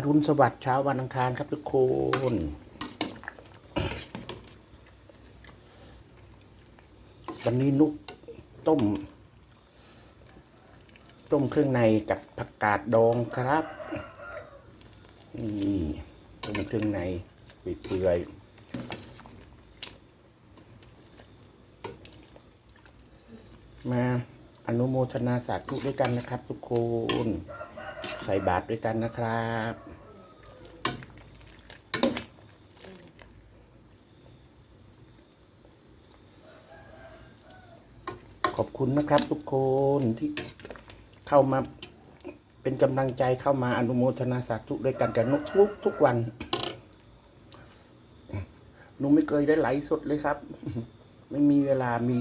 อรุณสวัสดิ์เช้าวันอังคารครับทุกคน วันนี้นุกต้ม ต้มเครื่องในกับผักกาดดองครับนี่ต้มเครื่องในเปื่อยมาอนุโมทนาสาธุด้วยกันนะครับทุกคน ใส่บาตรด้วยกันนะครับ ขอบคุณนะครับทุกคนที่เข้ามาเป็นกำลังใจเข้ามาอนุโมทนาสาธุด้วยกันกับนุกทุกทุกวันหนุไม่เคยได้ไลฟ์สดเลยครับ ไม่มีเวลามี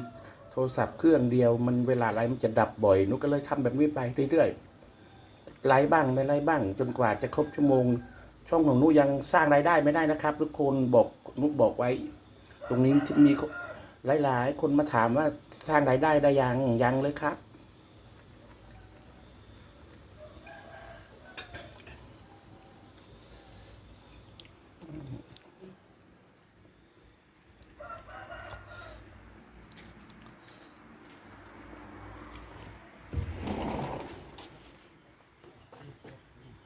โทรศัพท์เครื่องเดียว มันเวลาไลฟ์มันจะดับบ่อยนุกก็เลยทำแบบนี้ไปเรื่อยๆ ไลฟ์บ้างไม่ไลฟ์บ้าง จนกว่าจะครบชั่วโมง ช่องของนุยังสร้างรายได้ไม่ได้นะครับ ทุกคนบอกนุบอกไว้ ตรงนี้มีหลายๆ คนมาถามว่าสร้างรายได้ได้ยังยังเลยครับ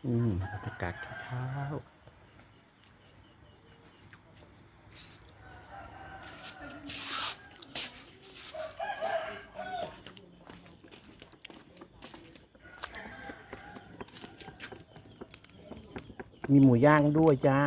อืมบรรยากาศเช้าๆมีหมูย่างด้วยจ้า